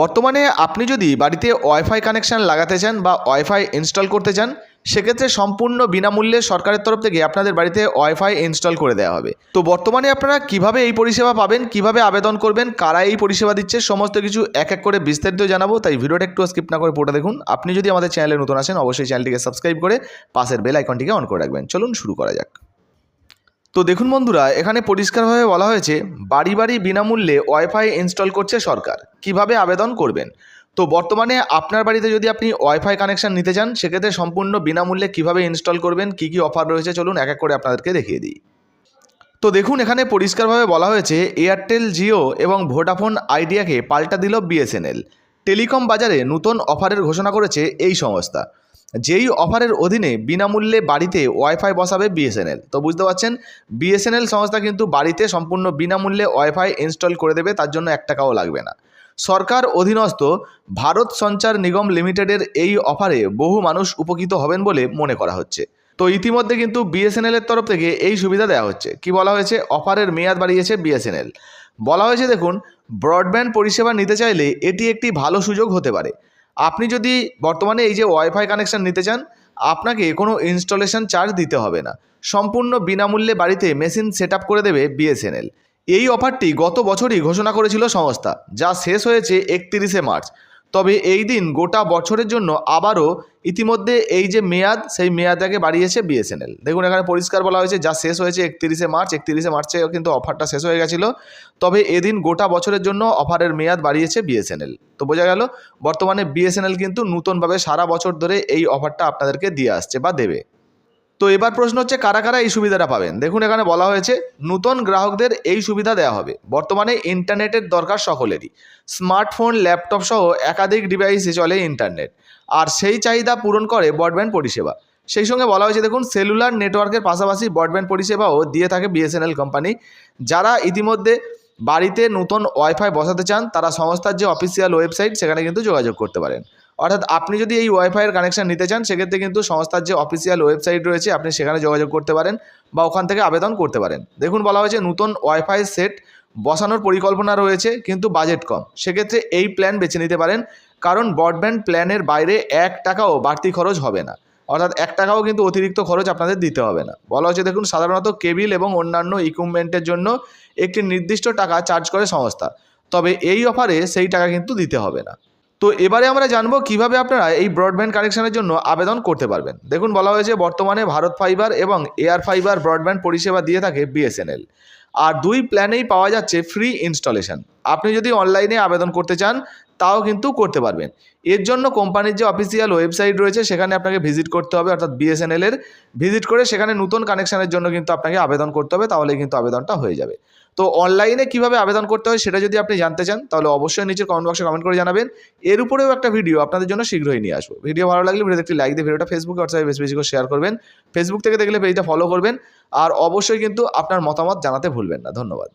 বর্তমানে আপনি যদি বাড়িতে ওয়াইফাই কানেকশন লাগাতে চান বা ওয়াইফাই ইনস্টল করতে চান, সেক্ষেত্রে সম্পূর্ণ বিনামূল্যে সরকারের তরফ থেকে আপনাদের বাড়িতে ওয়াইফাই ইনস্টল করে দেওয়া হবে। তো বর্তমানে আপনারা কীভাবে এই পরিষেবা পাবেন, কীভাবে আবেদন করবেন, কারা এই পরিষেবা দিচ্ছে, সমস্ত কিছু এক এক করে বিস্তারিত জানাব। তাই ভিডিওটা একটু স্কিপ না করে পুরোটা দেখুন। আপনি যদি আমাদের চ্যানেলে নতুন আসেন, অবশ্যই চ্যানেলটিকে সাবস্ক্রাইব করে পাশের বেল আইকনটিকে অন করে রাখবেন। চলুন শুরু করা যাক। তো দেখুন বন্ধুরা, এখানে পরিষ্কারভাবে বলা হয়েছে, বাড়ি বাড়ি বিনামূল্যে ওয়াইফাই ইনস্টল করছে সরকার। কীভাবে আবেদন করবেন? তো বর্তমানে আপনার বাড়িতে যদি আপনি ওয়াইফাই কানেকশন নিতে চান, সেক্ষেত্রে সম্পূর্ণ বিনামূল্যে কীভাবে ইনস্টল করবেন, কী কী অফার রয়েছে, চলুন এক এক করে আপনাদেরকে দেখিয়ে দিই। তো দেখুন, এখানে পরিষ্কারভাবে বলা হয়েছে এয়ারটেল জিও এবং ভোডাফোন আইডিয়াকে পাল্টা দিল বিএসএনএল টেলিকম বাজারে নতুন অফারের ঘোষণা করেছে এই সংস্থা। যেই অফারের অধীনে বিনামূল্যে বাড়িতে ওয়াইফাই বসাবে বিএসএনএল তো বুঝতে পারছেন বিএসএনএল সংস্থা কিন্তু বাড়িতে সম্পূর্ণ বিনামূল্যে ওয়াইফাই ইনস্টল করে দেবে, তার জন্য এক টাকাও লাগবে না। সরকার অধীনস্থ ভারত সঞ্চার নিগম লিমিটেডের এই অফারে বহু মানুষ উপকৃত হবেন বলে মনে করা হচ্ছে। তো ইতিমধ্যে কিন্তু বিএসএনএলের তরফ থেকে এই সুবিধা দেওয়া হচ্ছে। কি বলা হয়েছে? অফারের মেয়াদ বাড়িয়েছে বিএসএনএল। বলা হয়েছে, দেখুন, ব্রডব্যান্ড পরিষেবা নিতে চাইলে এটি একটি ভালো সুযোগ হতে পারে। আপনি যদি বর্তমানে এই যে ওয়াইফাই কানেকশন নিতে চান, আপনাকে কোনো ইনস্টলেশন চার্জ দিতে হবে না। সম্পূর্ণ বিনামূল্যে বাড়িতে মেশিন সেট করে দেবে বিএসএনএল। এই অফারটি গত বছরই ঘোষণা করেছিল সংস্থা, যা শেষ হয়েছে একত্রিশে মার্চ। তবে এই দিন গোটা বছরের জন্য আবারও ইতিমধ্যে এই যে মেয়াদ, সেই মেয়াদাকে বাড়িয়েছে বিএসএনএল। দেখুন, এখানে পরিষ্কার বলা হয়েছে, যা শেষ হয়েছে একত্রিশে মার্চ, একত্রিশে মার্চে কিন্তু অফারটা শেষ হয়ে গেছিল। তবে এদিন গোটা বছরের জন্য অফারের মেয়াদ বাড়িয়েছে বিএসএনএল। তো বোঝা গেল, বর্তমানে বিএসএনএল কিন্তু নতুনভাবে সারা বছর ধরে এই অফারটা আপনাদেরকে দিয়ে আসছে বা দেবে। তো এবার প্রশ্ন হচ্ছে, কারা কারা এই সুবিধাটা পাবেন? দেখুন, এখানে বলা হয়েছে, নতুন গ্রাহকদের এই সুবিধা দেওয়া হবে। বর্তমানে ইন্টারনেটের দরকার সকলেরই। স্মার্টফোন, ল্যাপটপ সহ একাধিক ডিভাইসে চলে ইন্টারনেট। আর সেই চাহিদা পূরণ করে ব্রডব্যান্ড পরিষেবা। সেই সঙ্গে বলা হয়েছে, দেখুন, সেলুলার নেটওয়ার্কের পাশাপাশি ব্রডব্যান্ড পরিষেবাও দিয়ে থাকে বিএসএনএল কোম্পানি। যারা ইতিমধ্যে বাড়িতে নতুন ওয়াইফাই বসাতে চান, তারা সংস্থার যে অফিসিয়াল ওয়েবসাইট, সেখানে কিন্তু যোগাযোগ করতে পারেন। অর্থাৎ আপনি যদি এই ওয়াইফাইয়ের কানেকশন নিতে চান, সেক্ষেত্রে কিন্তু সংস্থার যে অফিসিয়াল ওয়েবসাইট রয়েছে, আপনি সেখানে যোগাযোগ করতে পারেন বা ওখান থেকে আবেদন করতে পারেন। দেখুন, বলা হয়েছে নতুন ওয়াইফাই সেট বসানোর পরিকল্পনা রয়েছে, কিন্তু বাজেট কম। সেক্ষেত্রে এই প্ল্যান বেছে নিতে পারেন, কারণ ব্রডব্যান্ড প্ল্যানের বাইরে এক টাকাও বাড়তি খরচ হবে না। অর্থাৎ এক টাকাও কিন্তু অতিরিক্ত খরচ আপনাদের দিতে হবে না। বলা হচ্ছে দেখুন, সাধারণত কেবিল এবং অন্যান্য ইকুইপমেন্টের জন্য একটি নির্দিষ্ট টাকা চার্জ করে সংস্থা। তবে এই অফারে সেই টাকা কিন্তু দিতে হবে না। তো এবারে আমরা জানব কীভাবে আপনারা এই ব্রডব্যান্ড কানেকশনের জন্য আবেদন করতে পারবেন। দেখুন, বলা হয়েছে বর্তমানে ভারত ফাইবার এবং এয়ার ফাইবার ব্রডব্যান্ড পরিষেবা দিয়ে থাকে বিএসএনএল আর দুই প্ল্যানেই পাওয়া যাচ্ছে ফ্রি ইনস্টলেশন আপনি যদি অনলাইনে আবেদন করতে চান তাও কিন্তু করতে পারবেন। এর জন্য কোম্পানির যে অফিসিয়াল ওয়েবসাইট রয়েছে, সেখানে আপনাকে ভিজিট করতে হবে, অর্থাৎ বিএসএনএল এর ভিজিট করে সেখানে নতুন কানেকশনের জন্য কিন্তু আপনাকে আবেদন করতে হবে, তাহলে কিন্তু আবেদনটা হয়ে যাবে। তো অনলাইনে কীভাবে আবেদন করতে হয়, সেটা যদি আপনি জানতে চান, তাহলে অবশ্যই নিচে কমেন্ট বক্সে কমেন্ট করে জানাবেন। এর উপরেও একটা ভিডিও আপনাদের জন্য শীঘ্রই নিয়ে আসব। ভিডিও ভালো লাগলে ভিডিওতে একটি লাইক দিয়ে ভিডিওটা ফেসবুক হোয়াটসঅ্যাপে বেশি বেশি করে শেয়ার করবেন। ফেসবুক থেকে দেখলে পেজটা ফলো করবেন। আর অবশ্যই কিন্তু আপনার মতামত জানাতে ভুলবেন না। ধন্যবাদ।